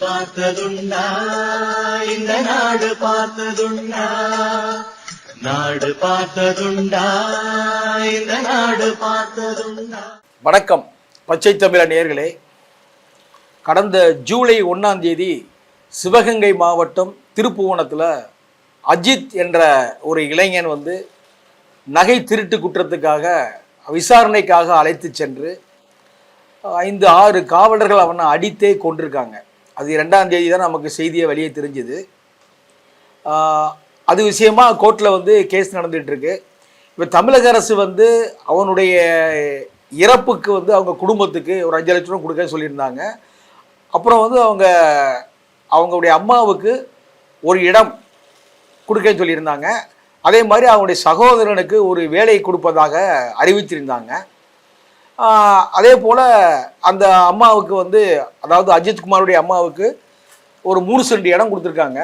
பார்த்ததுண்டா? இந்த நாடு பார்த்ததுண்டா? நாடு பார்த்ததுண்டா? இந்த நாடு பார்த்ததுண்டா? வணக்கம். பச்சை தமிழ நேர்களே கடந்த ஜூலை ஒன்றாம் தேதி சிவகங்கை மாவட்டம் திருப்புவனத்தில் அஜித் என்ற ஒரு இளைஞன் வந்து நகை திருட்டு குற்றத்துக்காக விசாரணைக்காக அழைத்து சென்று ஐந்து ஆறு காவலர்கள் அவனை அடித்தே கொண்டிருக்காங்க அது ரெண்டாம் தேதி தான் நமக்கு செய்தியை வெளியே தெரிஞ்சுது. அது விஷயமா கோர்ட்டில் வந்து கேஸ் நடந்துகிட்ருக்கு இப்போ தமிழக அரசு வந்து அவனுடைய இறப்புக்கு வந்து அவங்க குடும்பத்துக்கு ஒரு அஞ்சு லட்ச ரூபா கொடுக்க சொல்லியிருந்தாங்க. அப்புறம் வந்து அவங்க அவங்களுடைய அம்மாவுக்கு ஒரு இடம் கொடுக்கன்னு சொல்லியிருந்தாங்க. அதே மாதிரி அவங்களுடைய சகோதரனுக்கு ஒரு வேலை கொடுப்பதாக அறிவித்திருந்தாங்க அதே போல் அந்த அம்மாவுக்கு வந்து அதாவது அஜித்குமாருடைய அம்மாவுக்கு ஒரு மூணு சென்ட் இடம் கொடுத்துருக்காங்க.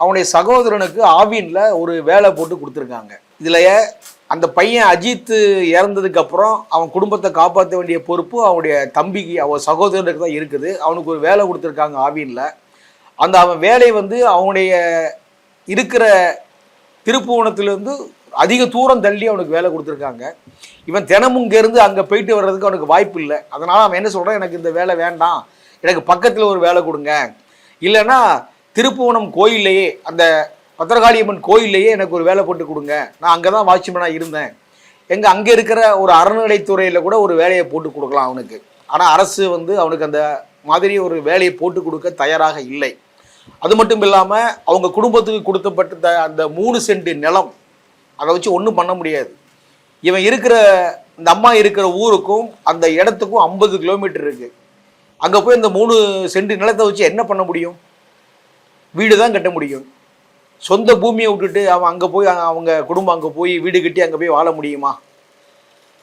அவனுடைய சகோதரனுக்கு ஆவின்ல ஒரு வேலை போட்டு கொடுத்துருக்காங்க. இதுலயே அந்த பையன் அஜித் இறந்ததுக்கு அப்புறம் அவன் குடும்பத்தை காப்பாற்ற வேண்டிய பொறுப்பு அவனுடைய தம்பிக்கு அவன் சகோதரனுக்கு தான் இருக்குது. அவனுக்கு ஒரு வேலை கொடுத்துருக்காங்க ஆவின்ல. அந்த அவன் வேலை வந்து அவனுடைய இருக்கிற திருப்புவனத்திலிருந்து அதிக தூரம் தள்ளி அவனுக்கு வேலை கொடுத்துருக்காங்க. இவன் தினமும் இங்கேருந்து அங்கே போயிட்டு வர்றதுக்கு அவனுக்கு வாய்ப்பு இல்லை. அதனால் அவன் என்ன சொல்கிறான் எனக்கு இந்த வேலை வேண்டாம். எனக்கு பக்கத்தில் ஒரு வேலை கொடுங்க. இல்லைன்னா திருப்புவனம் கோயில்லையே அந்த பத்திரகாளியம்மன் கோயில்லையே எனக்கு ஒரு வேலை போட்டு கொடுங்க. நான் அங்கே தான் வாட்ச்மேனாக இருந்தேன். எங்கள் அங்கே இருக்கிற ஒரு அறநிலைத்துறையில் கூட ஒரு வேலையை போட்டு கொடுக்கலாம் அவனுக்கு. ஆனால் அரசு வந்து அவனுக்கு அந்த மாதிரி ஒரு வேலையை போட்டு கொடுக்க தயாராக இல்லை. அது மட்டும் இல்லாமல் அவங்க குடும்பத்துக்கு கொடுத்தப்பட்ட அந்த மூணு சென்ட் நிலம் அதை வச்சு ஒன்றும் பண்ண முடியாது. இவன் இருக்கிற இந்த அம்மா இருக்கிற ஊருக்கும் அந்த இடத்துக்கும் ஐம்பது கிலோமீட்டர் இருக்கு. அங்கே போய் இந்த மூணு சென்ட் நிலத்தை வச்சு என்ன பண்ண முடியும்? வீடு தான் கட்ட முடியும். சொந்த பூமியை விட்டுட்டு அவன் அங்கே போய் அவங்க குடும்பம் அங்கே போய் வீடு கட்டி அங்கே போய் வாழ முடியுமா?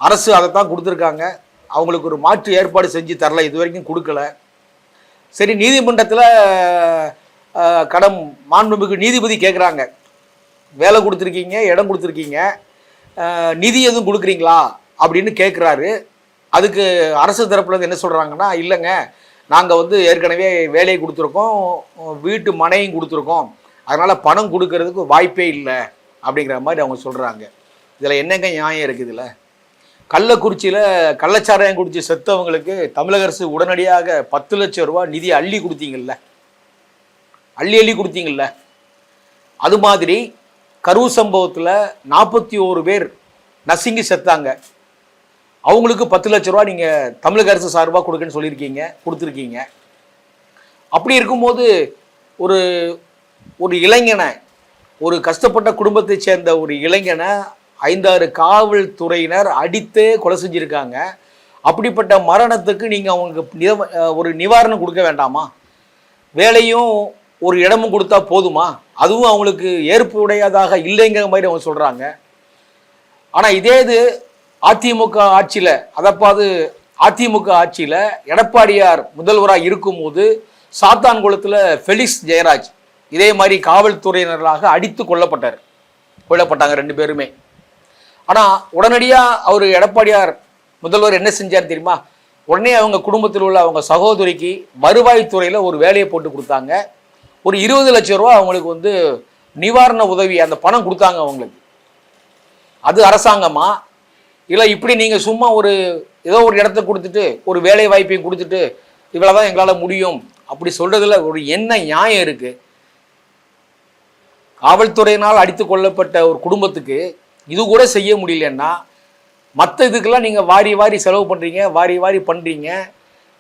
அரசு அதைத்தான் கொடுத்துருக்காங்க. அவங்களுக்கு ஒரு மாற்று ஏற்பாடு செஞ்சு தரல இது வரைக்கும் கொடுக்கல. சரி நீதிமன்றத்தில் கடம் மாண்புமிகு நீதிபதி கேட்குறாங்க வேலை கொடுத்துருக்கீங்க இடம் கொடுத்துருக்கீங்க நிதி எதுவும் கொடுக்குறீங்களா அப்படின்னு கேட்குறாரு அதுக்கு அரசு தரப்புலேருந்து என்ன சொல்கிறாங்கன்னா இல்லைங்க நாங்கள் வந்து ஏற்கனவே வேலையை கொடுத்துருக்கோம் வீட்டு மனையும் கொடுத்துருக்கோம். அதனால் பணம் கொடுக்கறதுக்கு வாய்ப்பே இல்லை அப்படிங்கிற மாதிரி அவங்க சொல்கிறாங்க இதில் என்னங்க நியாயம் இருக்குது இதில்? கள்ளக்குறிச்சியில் கள்ளச்சாராயம் குடிச்சு செத்தவங்களுக்கு தமிழக அரசு உடனடியாக பத்து லட்சம் ரூபா நிதி அள்ளி கொடுத்தீங்கல்ல? அள்ளி அள்ளி கொடுத்தீங்கல்ல? அது மாதிரி கரூர் சம்பவத்தில் நாற்பத்தி ஓரு பேர் நசுங்கி செத்தாங்க. அவங்களுக்கு பத்து லட்ச ரூபா நீங்கள் தமிழக அரசு சார்பாக கொடுக்குன்னு சொல்லியிருக்கீங்க கொடுத்துருக்கீங்க. அப்படி இருக்கும்போது ஒரு ஒரு இளைஞனை ஒரு கஷ்டப்பட்ட குடும்பத்தைச் சேர்ந்த ஒரு இளைஞனை ஐந்தாறு காவல்துறையினர் அடித்து கொலை செஞ்சுருக்காங்க. அப்படிப்பட்ட மரணத்துக்கு நீங்கள் அவங்களுக்கு நிவ- ஒரு நிவாரணம் கொடுக்க வேண்டாமா? வேலையும் ஒரு இடமும் கொடுத்தா போதுமா? அதுவும் அவங்களுக்கு ஏற்புடையதாக இல்லைங்கிற மாதிரி அவங்க சொல்கிறாங்க ஆனால் இதே இது அதிமுக ஆட்சியில் அதப்பாது அதிமுக ஆட்சியில் எடப்பாடியார் முதல்வராக இருக்கும்போது சாத்தான்குளத்தில் ஃபெலிக்ஸ் ஜெயராஜ் இதே மாதிரி காவல்துறையினர்களாக அடித்து கொல்லப்பட்டார். கொல்லப்பட்டாங்க ரெண்டு பேருமே. ஆனால் உடனடியாக அவர் எடப்பாடியார் முதல்வர் என்ன செஞ்சார் தெரியுமா? உடனே அவங்க குடும்பத்தில் உள்ள அவங்க சகோதரிக்கு வருவாய்த்துறையில் ஒரு வேலையை போட்டு கொடுத்தாங்க. ஒரு இருபது லட்சம் ரூபா அவங்களுக்கு வந்து நிவாரண உதவி அந்த பணம் கொடுத்தாங்க அவங்களுக்கு. அது அரசாங்கமா? இல்லை இப்படி நீங்கள் சும்மா ஒரு ஏதோ ஒரு இடத்த கொடுத்துட்டு ஒரு வேலை வாய்ப்பையும் கொடுத்துட்டு இவ்வளோ தான் எங்களால் முடியும் அப்படி சொல்கிறதுல ஒரு என்ன நியாயம் இருக்குது காவல்துறையினால் அடித்து கொள்ளப்பட்ட ஒரு குடும்பத்துக்கு இது கூட செய்ய முடியலன்னா மற்ற இதுக்கெல்லாம் நீங்கள் வாரி வாரி செலவு பண்ணுறீங்க வாரி வாரி பண்ணுறீங்க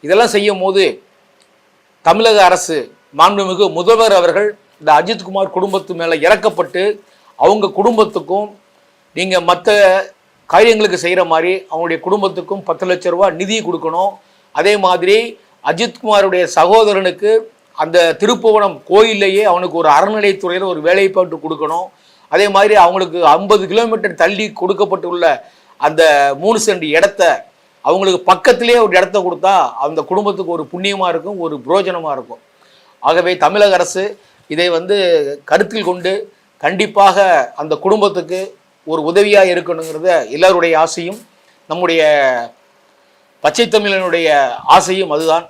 இதெல்லாம் செய்யும் போது தமிழக அரசு மாண்புமிகு முதல்வர் அவர்கள் இந்த அஜித்குமார் குடும்பத்து மேலே இறக்கப்பட்டு அவங்க குடும்பத்துக்கும் நீங்கள் மற்ற காரியங்களுக்கு செய்கிற மாதிரி அவங்களுடைய குடும்பத்துக்கும் பத்து லட்ச ரூபா நிதி கொடுக்கணும். அதே மாதிரி அஜித்குமாருடைய சகோதரனுக்கு அந்த திருப்புவனம் கோயிலேயே அவனுக்கு ஒரு அறநிலைத்துறையில் ஒரு வேலைப்பாட்டு கொடுக்கணும். அதே மாதிரி அவங்களுக்கு ஐம்பது கிலோமீட்டர் தள்ளி கொடுக்கப்பட்டுள்ள அந்த மூணு சென்ட் இடத்த அவங்களுக்கு பக்கத்திலே ஒரு இடத்த கொடுத்தா அந்த குடும்பத்துக்கு ஒரு புண்ணியமாக இருக்கும் ஒரு புரோஜனமாக இருக்கும். ஆகவே தமிழக அரசு இதை வந்து கருத்தில் கொண்டு கண்டிப்பாக அந்த குடும்பத்துக்கு ஒரு உதவியாக இருக்கணுங்கிறத எல்லாருடைய ஆசையும் நம்முடைய பச்சை தமிழனுடைய ஆசையும் அதுதான்.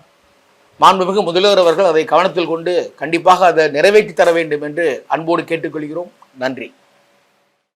மாண்புமிகு முதல்வர் அவர்கள் அதை கவனத்தில் கொண்டு கண்டிப்பாக அதை நிறைவேற்றி தர வேண்டும் என்று அன்போடு கேட்டுக்கொள்கிறோம். நன்றி.